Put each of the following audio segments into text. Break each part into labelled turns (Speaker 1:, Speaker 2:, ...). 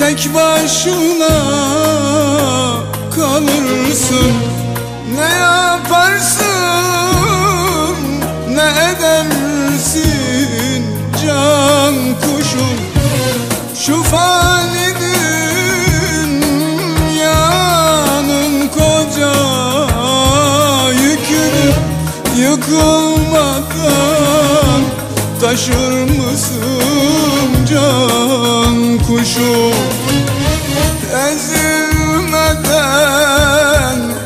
Speaker 1: Tek başına kalırsın. Ne yaparsın ne edersin can kuşum? Şu fani dünyanın koca yükünü Yıkılmadan taşır mısın can kuşum Ezilmeden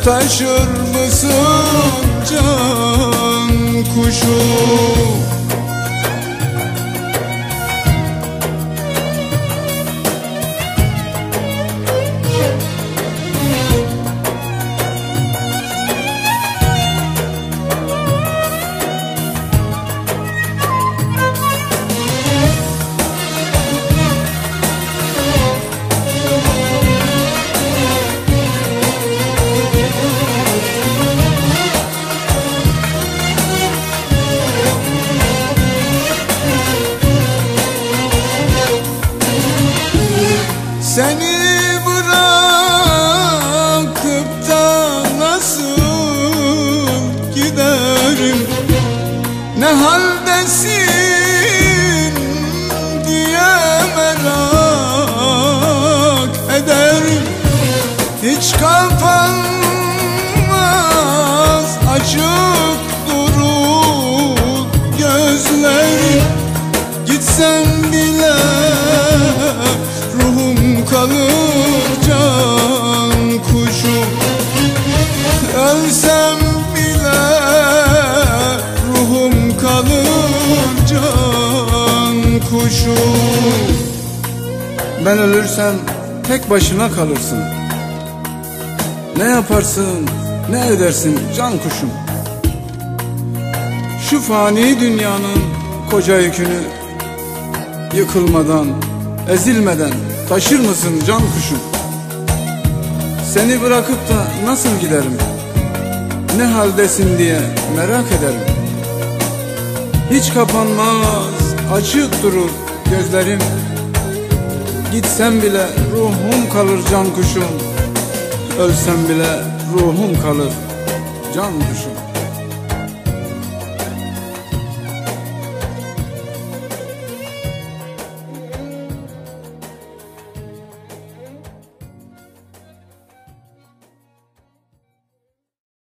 Speaker 1: taşır mısın can kuşum haldesin diye merak ederim. Hiç kapanmaz kuşum
Speaker 2: Ben ölürsem tek başına kalırsın. Ne yaparsın ne edersin can kuşum? Şu fani dünyanın koca yükünü Yıkılmadan, ezilmeden taşır mısın can kuşum? Seni bırakıp da nasıl giderim? Ne haldesin diye merak ederim. Hiç kapanmaz açık durur gözlerim. Gitsem bile ruhum kalır can kuşum. Ölsem bile ruhum kalır can kuşum